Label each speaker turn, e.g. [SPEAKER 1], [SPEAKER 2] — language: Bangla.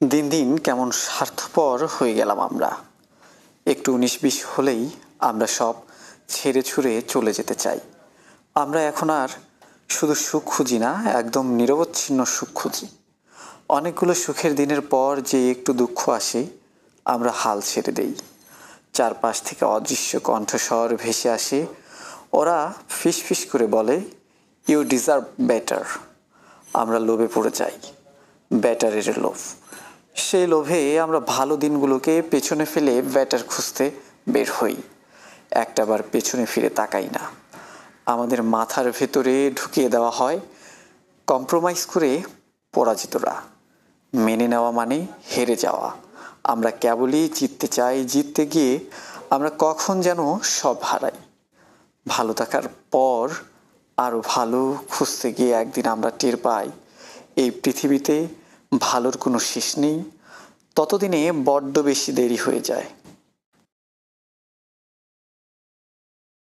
[SPEAKER 1] দিন দিন কেমন স্বার্থপর হয়ে গেলাম আমরা। একটু উনিশ বিশ হলেই আমরা সব ছেড়ে ছুড়ে চলে যেতে চাই। আমরা এখন আর শুধু সুখ খুঁজি না, একদম নিরবচ্ছিন্ন সুখ খুঁজি। অনেকগুলো সুখের দিনের পর যে একটু দুঃখ আসে, আমরা হাল ছেড়ে দেই। চারপাশ থেকে অদৃশ্য কণ্ঠস্বর ভেসে আসে। ওরা ফিস করে বলে ইউ ডিজার্ভ বেটার আমরা লোভে পড়ে যাই, ব্যাটারের লোভ। সেই লোভে আমরা ভালো দিনগুলোকে পেছনে ফেলে ব্যাটার খুঁজতে বের হই। একটাবার পেছনে ফিরে তাকাই না। আমাদের মাথার ভেতরে ঢুকিয়ে দেওয়া হয় কম্প্রোমাইজ করে পরাজিতরা। মেনে নেওয়া মানে হেরে যাওয়া। আমরা কেবলই জিততে চাই, জিততে গিয়ে আমরা কখন যেন সব হারাই। ভালো থাকার পর আরও ভালো খুঁজতে গিয়ে একদিন আমরা টের পাই। এই পৃথিবীতে ভালোর কোনো শেষ নেই। ততদিনে বড্ড বেশি দেরি হয়ে যায়।